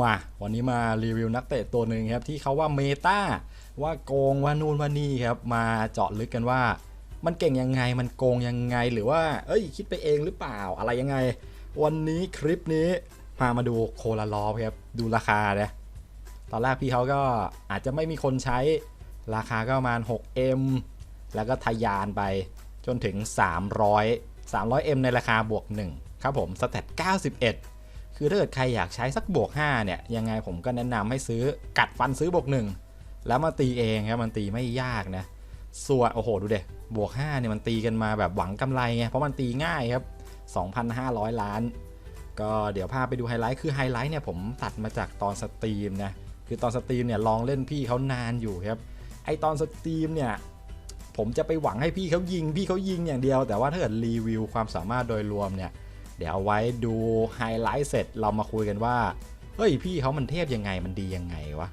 มาวันนี้มารีวิวนักเตะตัวหนึ่งครับที่เขาว่าเมตาว่าโกงว่านู่นว่านี่ครับมาเจาะลึกกันว่า มันเก่งยังไงมันโกงยังไงหรือว่า เอ้ยคิดไปเองหรือเปล่าอะไรยังไง วันนี้คลิปนี้พามาดูโคลาลอฟครับดูราคาเนี่ยตอนแรกพี่เขาก็อาจจะไม่มีคนใช้ราคาก็ประมาณ 6M แล้วก็ทะยานไปจนถึง 300 300M ในราคาบวก 1 ครับผมสเตต91 คือถ้าเกิดใครอยากใช้สักบวก5เนี่ยยังไงผมก็แนะนำให้ซื้อกัดฟันซื้อบวก1แล้วมาตีเองครับมันตีไม่ยากนะส่วนโอ้โหดูเด็บวก5เนี่ยมันตีกันมาแบบหวังกำไรไงเพราะมันตีง่ายครับ 2,500 ล้าน ก็เดี๋ยวพาไปดูไฮไลท์คือไฮไลท์เนี่ยผมตัดมาจากตอนสตรีมนะคือตอนสตรีมเนี่ยลองเล่นพี่เขานานอยู่ครับไอตอนสตรีมเนี่ยผมจะไปหวังให้พี่เขายิงพี่เขายิงอย่างเดียว แต่ว่าถ้าเกิดรีวิวความสามารถโดยรวมเนี่ย เดี๋ยวเอาไว้ดูไฮไลท์เสร็จเรามาคุยกันว่า เฮ้ยพี่เขามันเทพยังไงมันดียังไงวะ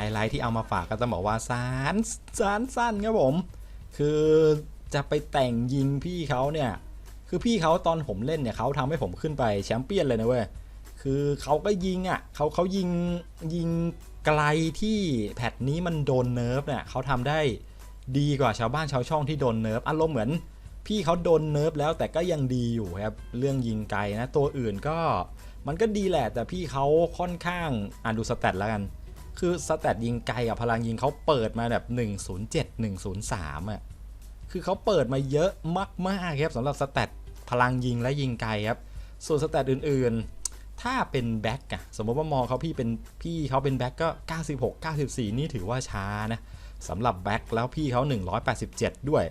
ไฮไลท์ที่เอามาฝากก็ต้องบอกว่าสารสารสั้นครับผม คือจะไปแต่งยิงพี่เขาเนี่ย คือพี่เขาตอนผมเล่นเนี่ยเขาทำให้ผมขึ้นไปแชมเปี้ยนเลยนะเว้ย คือเขาก็ยิงอะเขาเขายิงยิงไกลที่แพทนี้มันโดนเนิร์ฟเนี่ยเขาทำได้ดีกว่าชาวบ้านชาวช่องที่โดนเนิร์ฟอารมณ์เหมือนพี่เขาโดนเนิร์ฟแล้วแต่ก็ยังดีอยู่ครับเรื่องยิงไกลนะตัวอื่นก็มันก็ดีแหละแต่พี่เขาค่อนข้างอ่านดูสแตทแล้วกัน คือสแตทยิงไกลกับพลังยิงเขาเปิดมาแบบ107 103อะคือเขาเปิดมาเยอะมากๆครับสำหรับสแตทพลังยิงและยิงไกลครับ ส่วนสแตทอื่นๆ ถ้าเป็นแบ็กอะสมมติว่ามองเขาพี่เป็นพี่เขาเป็นแบ็กก็ 96 94 นี่ถือว่าช้านะสำหรับแบ็กแล้วพี่เขา 187 ด้วย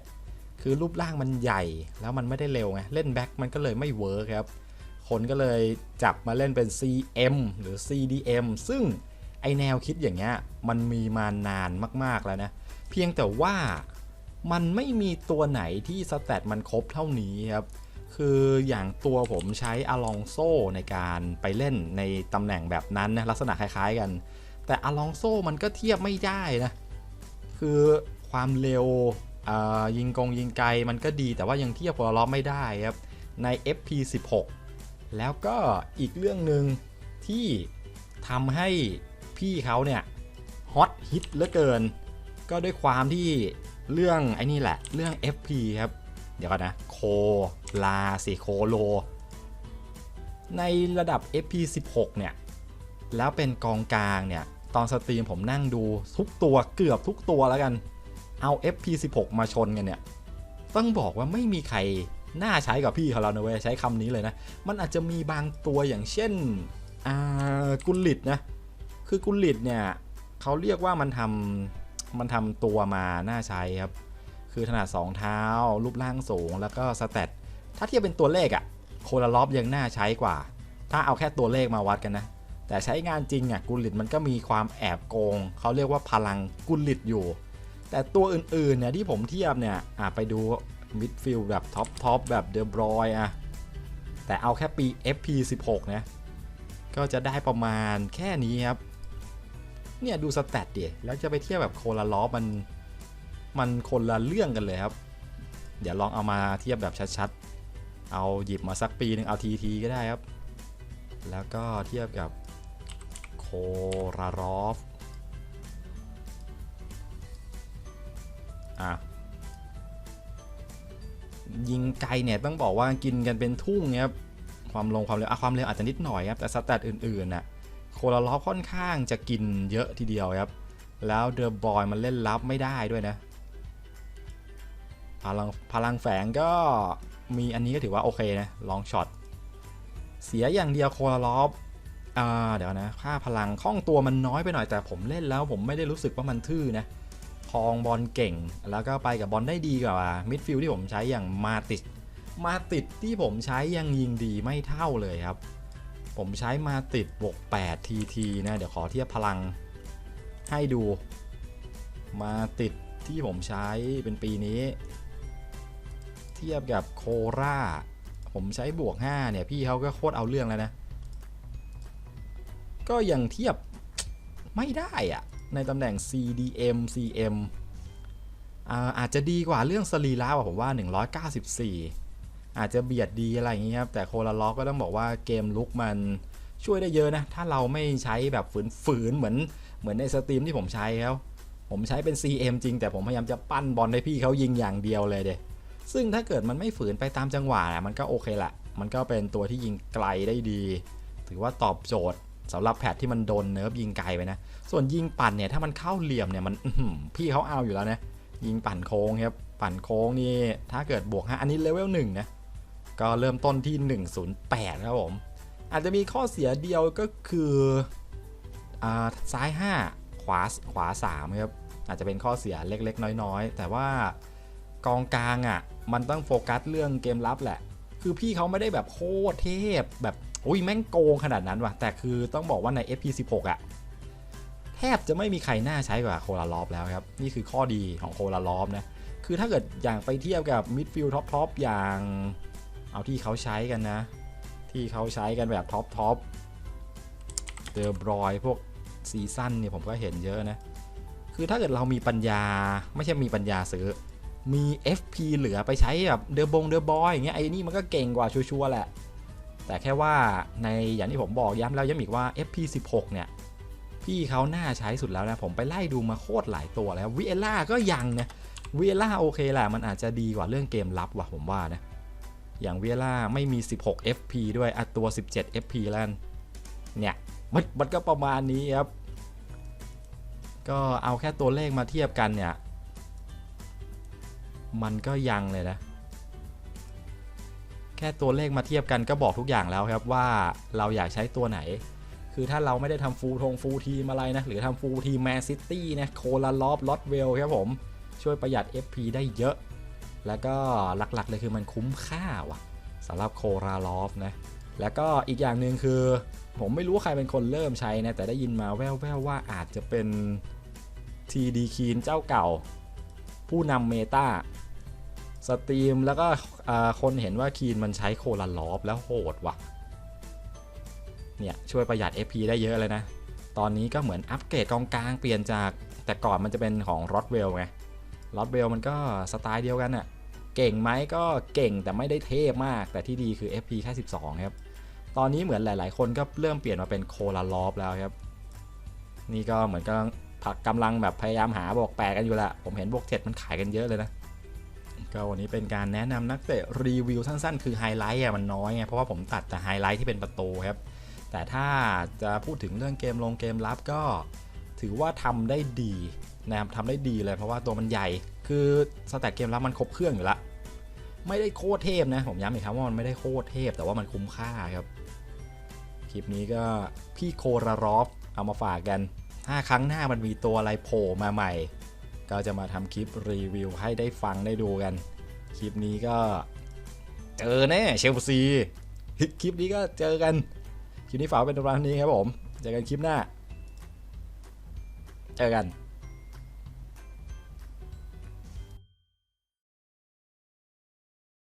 คือรูปร่างมันใหญ่แล้วมันไม่ได้เร็วไงเล่นแบ็กมันก็เลยไม่เวิร์คครับ คนก็เลยจับมาเล่นเป็น CM หรือ CDM ซึ่ง ไอแนวคิดอย่างเงี้ยมันมีมานานมากๆแล้วนะเพียงแต่ว่ามันไม่มีตัวไหนที่สแตทมันครบเท่านี้ครับคืออย่างตัวผมใช้อลองโซในการไปเล่นในตำแหน่งแบบนั้นนะลักษณะคล้ายๆกัน แต่อลองโซมันก็เทียบไม่ได้นะคือความเร็วยิงกงยิงไกลมันก็ดีแต่ว่ายังเทียบกับล้อไม่ได้ครับใน FP16 แล้วก็อีกเรื่องหนึ่งที่ทำให้ พี่เขาเนี่ยฮอตฮิตเหลือเกิน ก็ด้วยความที่เรื่องไอ้นี่แหละ เรื่อง FP ครับ เดี๋ยวก่อนนะ โคลาสิโคโล ในระดับ FP16 เนี่ย แล้วเป็นกองกลางเนี่ย ตอนสตรีมผมนั่งดูทุกตัวเกือบทุกตัวแล้วกัน เอา FP16 มาชนกันเนี่ย ต้องบอกว่าไม่มีใครน่าใช้กับพี่เขาแล้วนะเว้ยใช้คำนี้เลยนะ มันอาจจะมีบางตัวอย่างเช่น อ่า กุลิตนะ คือกุลิตเนี่ยเขาเรียกว่ามันทำมันทำตัวมาน่าใช้ครับ คือขนาด2เท้า รูปร่างสูง แล้วก็สเตตถ้าเทียบเป็นตัวเลขอะโคลาล็อฟยังน่าใช้กว่า ถ้าเอาแค่ตัวเลขมาวัดกันนะ แต่ใช้งานจริงอะกุลิตมันก็มีความแอบโกง เขาเรียกว่าพลังกุลิตอยู่ แต่ตัวอื่นๆเนี่ยที่ผมเทียบเนี่ยอะไปดูมิดฟิลด์แบบท็อปท็อปแบบเดอบรอยอะแต่เอาแค่ปี FP16 นะ ก็จะได้ประมาณแค่นี้ครับ เนี่ยดูสแตทดิแล้วจะไปเทียบแบบโคลาลอฟมันมันคนละเรื่องกันเลยครับ เดี๋ยวลองเอามาเทียบแบบชัดๆ เอาหยิบมาสักปีหนึ่งเอาทีทีก็ได้ครับ แล้วก็เทียบกับโครารอฟอะยิงไกลเนี่ยต้องบอกว่ากินกันเป็นทุ่งเนี่ยครับความลงความเร็วอะความเร็วอาจจะนิดหน่อยครับแต่สแตทอื่นๆน่ะ โคลารอฟค่อนข้างจะกินเยอะทีเดียวครับ แล้วเดอะบอยมันเล่นลับไม่ได้ด้วยนะ พลังพลังแฝงก็มีอันนี้ก็ถือว่าโอเคนะ ลองช็อต เสียอย่างเดียวโคลาลอฟอ่าเดี๋ยวนะ ค่าพลังคล่องตัวมันน้อยไปหน่อยแต่ผมเล่นแล้วผมไม่ได้รู้สึกว่ามันทื่อนะคองบอลเก่ง แล้วก็ไปกับบอลได้ดีกว่ามิดฟิลด์ที่ผมใช้อย่างมาติดมาติดที่ผมใช้ยังยิงดีไม่เท่าเลยครับ ผมใช้มาติดบวก8 TT นะ เดี๋ยวขอเทียบพลังให้ดู มาติดที่ผมใช้เป็นปีนี้ เทียบกับโคราผมใช้บวก 5 เนี่ย พี่เขาก็โคตรเอาเรื่องแล้วนะ ก็ยังเทียบไม่ได้อะในตำแหน่ง CDM CM อาอาจจะดีกว่าเรื่องสรีระผมว่า 194 อาจจะเบียดดีอะไรอย่างเงี้ยครับแต่โคลาล็อกก็ต้องบอกว่าเกมลุกมันช่วยได้เยอะนะ ถ้าเราไม่ใช้แบบฝืนๆเหมือนเหมือนในสตรีมที่ผมใช้แล้วผมใช้เป็น CM จริง แต่ผมพยายามจะปั้นบอลให้พี่เขายิงอย่างเดียวเลยเดซึ่งถ้าเกิดมันไม่ฝืนไปตามจังหวะอะมันก็โอเคแหละมันก็เป็นตัวที่ยิงไกลได้ดี ถือว่าตอบโจทย์สำหรับแพทที่มันโดนเนิร์ฟยิงไกลไปนะ ส่วนยิงปั่นเนี่ยถ้ามันเข้าเหลี่ยมเนี่ยมันพี่เขาเอาอยู่แล้วนะ ยิงปั่นโค้งครับ ปั่นโค้งนี่ถ้าเกิดบวก5อันนี้เลเวล1นะ ก็เริ่มต้นที่ 108 ครับผม อาจจะมีข้อเสียเดียวก็คืออ่าซ้าย 5 ขวาขวา 3 ครับ อาจจะเป็นข้อเสียเล็กๆ น้อยๆ แต่ว่ากองกลางอะ มันต้องโฟกัสเรื่องเกมรับแหละ คือพี่เขาไม่ได้แบบโคตรเทพแบบอุ้ยแม่งโกงขนาดนั้นว่ะ แต่คือต้องบอกว่าใน FP16 อะแทบจะไม่มีใครน่าใช้กว่าโคลาลอฟแล้วครับ นี่คือข้อดีของโคลาลอฟนะ คือถ้าเกิดอย่างไปเทียบกับมิดฟิลด์ท็อปทอปอย่าง เอาที่เขาใช้กันนะ ที่เขาใช้กันแบบท็อปท็อปเดอร์บรอยพวกซีซั่นเนี่ยผมก็เห็นเยอะนะ คือถ้าเกิดเรามีปัญญาไม่ใช่มีปัญญาซื้อ มี FP เหลือไปใช้แบบเดอร์บงเดอร์บอยอย่างเงี้ยไอ้นี่มันก็เก่งกว่าชัวร์แหละ แต่แค่ว่าในอย่างที่ผมบอกย้ำแล้วย้ำอีกว่า FP16 เนี่ย พี่เขาน่าใช้สุดแล้วนะ ผมไปไล่ดูมาโคตรหลายตัวแล้ววิเอล่าก็ยังนะวิเอล่าโอเคแหละมันอาจจะดีกว่าเรื่องเกมลับว่ะผมว่านะ อย่างวิเอล่าไม่มี 16 FP ด้วยอัตัว 17 FP แล้วเนี่ยมันมันก็ประมาณนี้ครับ ก็เอาแค่ตัวเลขมาเทียบกันเนี่ย มันก็ยังเลยนะ แค่ตัวเลขมาเทียบกันก็บอกทุกอย่างแล้วครับว่าเราอยากใช้ตัวไหน คือถ้าเราไม่ได้ทำฟูลทงฟูลทีมอะไรนะ หรือทำฟูลทีมแมนซิตี้นะโคลาลอฟลอตเวลครับผม ช่วยประหยัด FP ได้เยอะ แล้วก็หลักๆเลยคือมันคุ้มค่าว่ะสำหรับโคราลอฟนะแล้วก็อีกอย่างหนึ่งคือ ผมไม่รู้ว่าใครเป็นคนเริ่มใช้นะ แต่ได้ยินมาแว่วๆว่าอาจจะเป็น TD คีนเจ้าเก่า ผู้นำเมตาสตรีมแล้วก็คนเห็นว่าคีนมันใช้โคลาลอฟแล้วโหดว่ะ เนี่ย ช่วยประหยัด FP ได้เยอะเลยนะ ตอนนี้ก็เหมือนอัปเกรดกองกลางเปลี่ยนจากแต่ก่อนมันจะเป็นของรอดเวลไง รอดเวลมันก็สไตล์เดียวกันอะเก่งไหมก็เก่งแต่ไม่ได้เทพมาก แต่ที่ดีคือ FP แค่12 ครับ ตอนนี้เหมือนหลายๆ คนก็เริ่มเปลี่ยนมาเป็นโคลาลอฟแล้วครับ นี่ก็เหมือนกำลังผักกำลังแบบพยายามหาบอกแปลกันอยู่ละ ผมเห็นบวก7มันขายกันเยอะเลยนะ ก็วันนี้เป็นการแนะนำนักเตะรีวิวสั้นๆ คือไฮไลท์อะมันน้อยไง เพราะว่าผมตัดแต่ไฮไลท์ที่เป็นประตูครับ แต่ถ้าจะพูดถึงเรื่องเกมลงเกมรับก็ถือว่าทำได้ดี นะครับทำได้ดีเลยเพราะว่าตัวมันใหญ่ คือสแตทเกมรับมันครบเครื่องอยู่ละ ไม่ได้โคตรเทพนะ ผมย้ำอีกครั้งว่ามันไม่ได้โคตรเทพ แต่ว่ามันคุ้มค่าครับ คลิปนี้ก็พี่โครารอฟเอามาฝากกัน ถ้าครั้งหน้ามันมีตัวอะไรโผล่มาใหม่ ก็จะมาทำคลิปรีวิวให้ได้ฟังได้ดูกัน คลิปนี้ก็เจอแน่เชลซีคลิปนี้ก็เจอกัน คลิปนี้ฝากเป็นประมาณนี้ครับผม เจอกันคลิปหน้า เจอกัน